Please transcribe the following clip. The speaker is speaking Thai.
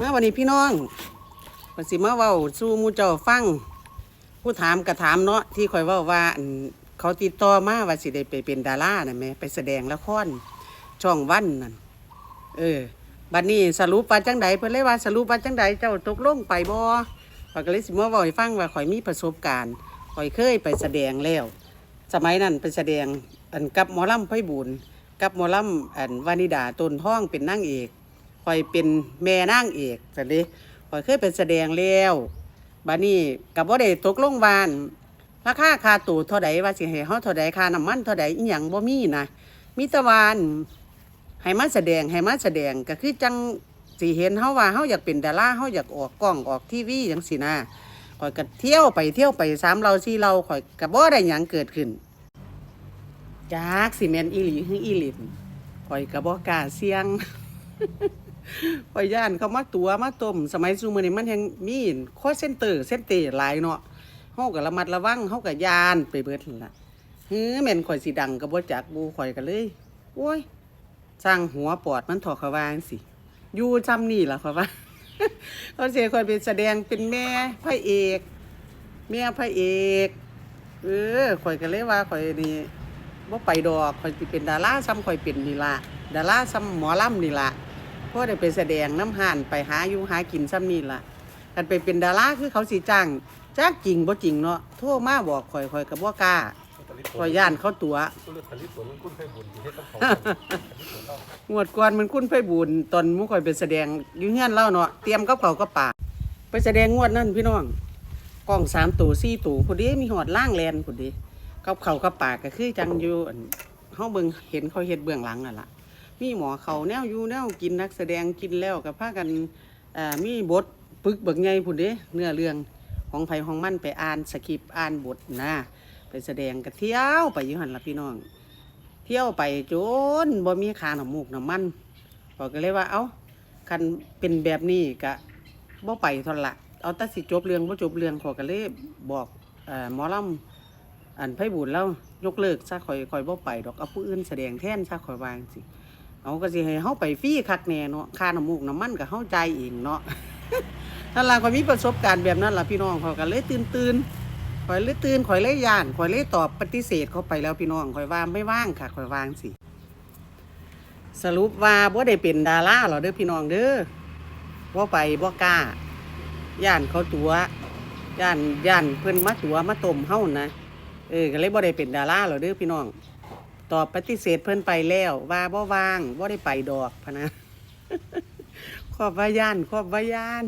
มาวันนี้พี่น้องวันสิมาเว้าสู่หมูเจ้าฟัง ผู้ถามกระถามเนาะที่คอยเว้าว่าอันเขาติดต่อมาว่าสิได้ไปเป็นดาราน่ะแหม่ไปแสดงละครช่องวันนั่นเออบัดนี้สรุปว่าจังใดเพิ่นเลยว่าสรุปว่าจังใดเจ้าตกลงไปบ่ข้อยก็เลยสิมาเว้าให้ฟังว่าข่อยมีประสบการณ์ข่อยเคยไปแสดงแล้ว สมัยนั้นไปแสดงอันกับหมอลำไพบุญกับหมอลำอันวานิดาต้นท้องเป็นนางเอก คอยเป็นแม่นางเอกแต่นี้คอยเคยไปแสดงแล้วบานี้กับว่าได้ตกลงวานราคาค่าตู่เท่าใดว่าสิให้เฮาเท่าใดค่าน้ำมันเท่าใดอีหยังบ่มีนะมีตะวานให้มาแสดงให้มาแสดงก็คือจังสิเห็นเฮาว่าเฮาอยากเป็นดาราเฮาอยากออกกล้องออกทีวีจังซี่นะข่อยก็เที่ยวไปเที่ยวไปสามเราสี่เราข่อยก็บ่ได้หยังเกิดขึ้นจากสิแมนอีหลีหึงอีหลินข่อยกระบอกกล้าเสียง ข่อย่านเขามาตัวมาต้ม สมัยซูมือนี้มันยังมีคอเส้นเตอร์เส้นเตหลายเนาะเฮาก็ระมัดระวังเฮาก็ย่านไปเบิดนั่นล่ะเฮ้อแม่นข่อยสิดังก็บ่จักบูข่อยก็เลย โอ้ยสร้างหัวปอดมันถอดเขาวาจังสิอยู่จำนี่ล่ะเขาว่าเขาเสียข่อยเป็นแสดงเป็นแม่พระเอกแม่พระเอกเออข่อยก็เลยว่าข่อยนี่ว่าไปดอกข่อยสิเป็นดาราซ้ำข่อยเป็นนี่ละดาราซ้ำหมอลำนี่ละ พราะได้ไปแสดงน้ำห่านไปหาอยู่หากินซ้ำนี่ละกันไปเป็นดาราคือเขาสีจ้างจ้างจริงบ่จริงเนาะโทรมาบอกข่อยข่อยกับบ่กล้าข่อยย่านเขาตัวก็เลยผลิตผลมันคุ้นไฟบุญงวดก่อนมันคุ้นไฟบุญตอนมุข่อยไปแสดงอยู่เฮือนเล่าเนาะเตรียมกับเขากับปากไปแสดงงวดนั่นพี่น้องกล้องสามตัวสี่ตัวพอดีมีหอดล่างแลนพอดีกับเขากับปากก็คือจังอยู่อั่นเฮาเบิ่งเห็นเขาเฮ็ดเบื้องหลังนั่นล่ะ มีหมอเขาแนวอยู่แนวกินนักแสดงกินแล้วกับพากันเอ่อมีบทปึกเบิกใหญ่พุ่นเด้เนื้อเรื่องของไผ่ของมันไปอ่านสคริปต์อ่านบทนะไปแสดงก็เที่ยวไปยู่หั่นละพี่น้อง เที่ยวไปจนบ่มีค่าน้ำมูกหนมันพอยก็เลยว่า เอ้าคันเป็นแบบนี้ก็บ่ไปทนละเอาแต่สิจบเรื่องบ่จบเรื่องขอยก็เลยบอกเอ่อหมอลำอันไผบุญแล้วยกเลิกซะข่อยข่อยบ่ไปดอกเอาผู้อื่นแสดงแทนซะข่อยวางสิ เอาก็สิให้เฮาไปฟรีคักแน่เนาะค่าน้ำมูกน้ำมันก็เฮาใจเองเนาะนั่นล่ะข่อยมีประสบการณ์แบบนั้นล่ะพี่น้องเข่อยก็เลยตื่นตื่นข่อยเลยตื่นข่อยเลยย่านข่อยเลยตอบปฏิเสธเขาไปแล้วพี่น้องข่อยว่าไม่ว่างค่ะข่อยวางสิสรุปว่าบ่ได้เป็นดาราหรอเด้อพี่น้องเด้อบ่ไปบ่กล้าย่านเขาตัวย่านย่านเพิ่นมาตัวมาต้มเฮานะเออก็เลยบ่ได้เป็นดาราหรอเด้อพี่น้อง ตอบปฏิเสธเพิ่นไปแล้ว ว่าบ่ว่างบ่ได้ไปดอกพะนะ ขอบว่าย่านขอบว่าย่าน